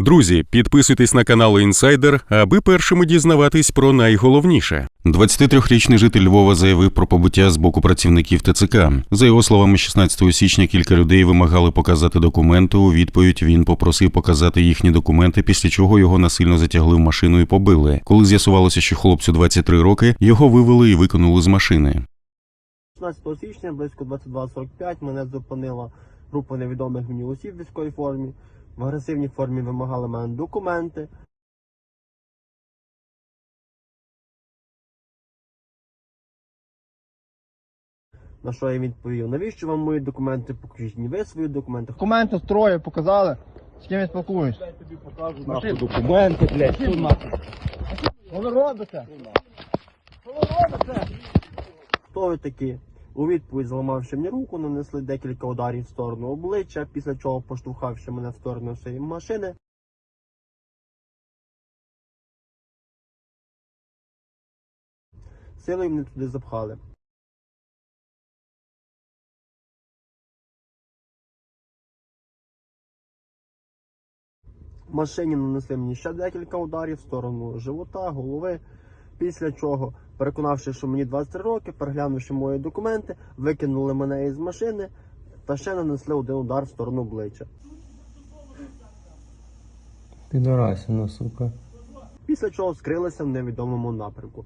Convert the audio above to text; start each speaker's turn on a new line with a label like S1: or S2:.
S1: Друзі, підписуйтесь на канал Інсайдер, аби першими дізнаватись про найголовніше. 23-річний житель Львова заявив про побиття з боку працівників ТЦК. За його словами, 16 січня кілька людей вимагали показати документи. У відповідь він попросив показати їхні документи, після чого його насильно затягли в машину і побили. Коли з'ясувалося, що хлопцю 23 роки, його вивели і викинули з машини.
S2: 16 січня близько 22.45 мене зупинила група невідомих мені осіб в військовій формі. В агресивній формі вимагали мене документи. На що я відповів, навіщо вам мої документи? Покажіть мені ви свої документи.
S3: Документи з троє показали, з ким я спілкуюсь.
S2: Нахуй документи, блядь, що нахуй?
S3: Що ви робите?
S2: Хто ви такі? У відповідь зламавши мені руку, нанесли декілька ударів в сторону обличчя, після чого поштовхавши мене в сторону своєї машини. Силою мене туди запхали. В машині нанесли мені ще декілька ударів в сторону живота, голови. Після чого, переконавши, що мені 23 роки, переглянувши мої документи, викинули мене із машини та ще нанесли один удар в сторону обличчя.
S4: Підарасина, сука.
S2: Після чого скрилися в невідомому напрямку.